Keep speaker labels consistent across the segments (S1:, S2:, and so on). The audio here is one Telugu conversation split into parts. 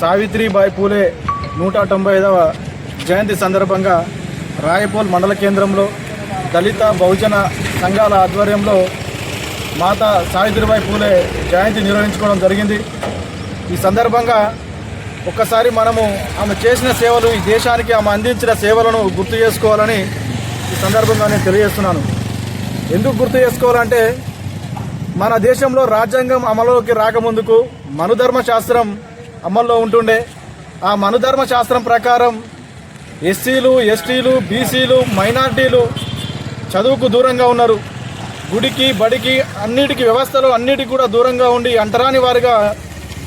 S1: సావిత్రిబాయి పూలే నూట తొంభై ఐదవ జయంతి సందర్భంగా రాయపూల్ మండల కేంద్రంలో దళిత బహుజన సంఘాల ఆధ్వర్యంలో మాత సావిత్రిబాయి పూలే జయంతి నిర్వహించుకోవడం జరిగింది. ఈ సందర్భంగా ఒక్కసారి మనము ఆమె చేసిన సేవలు ఈ దేశానికి ఆమె అందించిన సేవలను గుర్తు చేసుకోవాలని ఈ సందర్భంగా నేను తెలియజేస్తున్నాను. ఎందుకు గుర్తు చేసుకోవాలంటే మన దేశంలో రాజ్యాంగం అమలులోకి రాకముందుకు మనుధర్మ శాస్త్రం అమల్లో ఉంటుండే. ఆ మనుధర్మ శాస్త్రం ప్రకారం ఎస్సీలు ఎస్టీలు బీసీలు మైనార్టీలు చదువుకు దూరంగా ఉన్నారు. గుడికి బడికి అన్నిటికీ వ్యవస్థలు అన్నిటికీ కూడా దూరంగా ఉండి అంటరాని వారిగా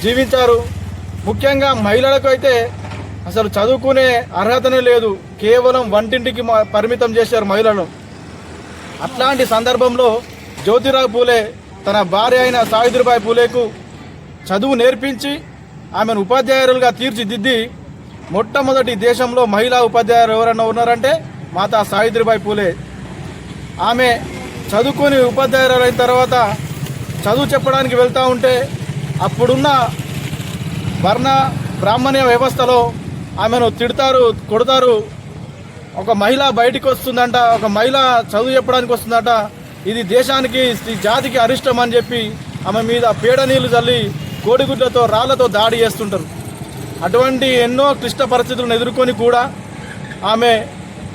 S1: జీవించారు. ముఖ్యంగా మహిళలకు అయితే అసలు చదువుకునే అర్హతనే లేదు. కేవలం వంటింటికి మా- పరిమితం చేశారు మహిళలను అట్లాంటి సందర్భంలో జ్యోతిరావు పూలే తన భార్య అయిన సావిత్రిబాయి పూలేకు చదువు నేర్పించి ఆమెను ఉపాధ్యాయులుగా తీర్చిదిద్ది మొట్టమొదటి దేశంలో మహిళా ఉపాధ్యాయులు ఎవరన్నా ఉన్నారంటే మాతా సావిత్రిబాయి పూలే. ఆమె చదువుకొని ఉపాధ్యాయురాలు అయిన తర్వాత చదువు చెప్పడానికి వెళ్తూ ఉంటే అప్పుడున్న వర్ణ బ్రాహ్మణ్య వ్యవస్థలో ఆమెను తిడతారు కొడతారు. ఒక మహిళ బయటికి వస్తుందంట ఒక మహిళ చదువు చెప్పడానికి వస్తుందంట. ఇది దేశానికి జాతికి అరిష్టం అని చెప్పి ఆమె మీద పేడ నీళ్ళు చల్లి కోడిగుడ్లతో రాళ్ళతో దాడి చేస్తుంటారు. అటువంటి ఎన్నో క్లిష్ట పరిస్థితులను ఎదుర్కొని కూడా ఆమె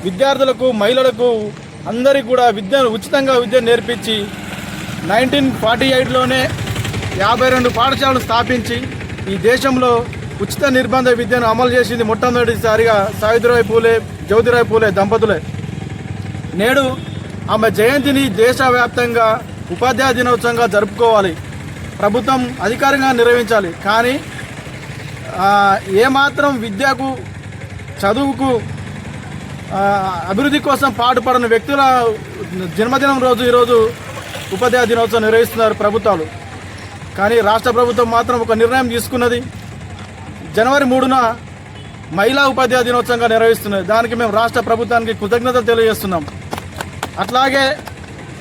S1: విద్యార్థులకు మహిళలకు అందరికీ కూడా విద్యను ఉచితంగా విద్య నేర్పించి నైన్టీన్ ఫార్టీ ఎయిట్లోనే యాభై రెండు పాఠశాలలు స్థాపించి ఈ దేశంలో ఉచిత నిర్బంధ విద్యను అమలు చేసింది మొట్టమొదటిసారిగా సావిత్రిబాయి పూలే జ్యోతిరాయ్ పూలే దంపతులే. నేడు ఆమె జయంతిని దేశవ్యాప్తంగా ఉపాధ్యాయ దినోత్సవంగా జరుపుకోవాలి. ప్రభుత్వం అధికారికంగా నిర్వహించాలి. కానీ ఏమాత్రం విద్యకు చదువుకు అభివృద్ధి కోసం పాటుపడిన వ్యక్తుల జన్మదినం రోజు ఈరోజు ఉపాధ్యాయ దినోత్సవం నిర్వహిస్తున్నారు ప్రభుత్వాలు. కానీ రాష్ట్ర ప్రభుత్వం మాత్రం ఒక నిర్ణయం తీసుకున్నది. జనవరి మూడున మహిళా ఉపాధ్యాయ దినోత్సవంగా నిర్వహిస్తున్నది. దానికి మేము రాష్ట్ర ప్రభుత్వానికి కృతజ్ఞతలు తెలియజేస్తున్నాం. అట్లాగే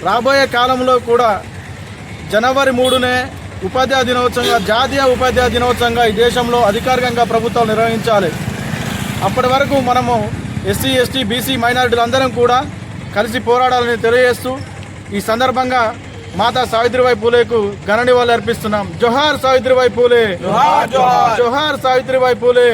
S1: రాబోయే కాలంలో కూడా జనవరి మూడునే ఉపాధ్యాయ దినోత్సవంగా జాతీయ ఉపాధ్యాయ దినోత్సవంగా ఈ దేశంలో అధికారికంగా ప్రభుత్వాలు నిర్వహించాలి. అప్పటి వరకు మనము ఎస్సీ ఎస్టీ బీసీ మైనారిటీలు అందరం కూడా కలిసి పోరాడాలని తెలియజేస్తూ ఈ సందర్భంగా మాతా సావిత్రిబాయి పూలేకు ఘన నివాళులు అర్పిస్తున్నాం. జోహార్ సావిత్రిబాయి పూలే.
S2: జోహార్
S1: సావిత్రిబాయి పూలే.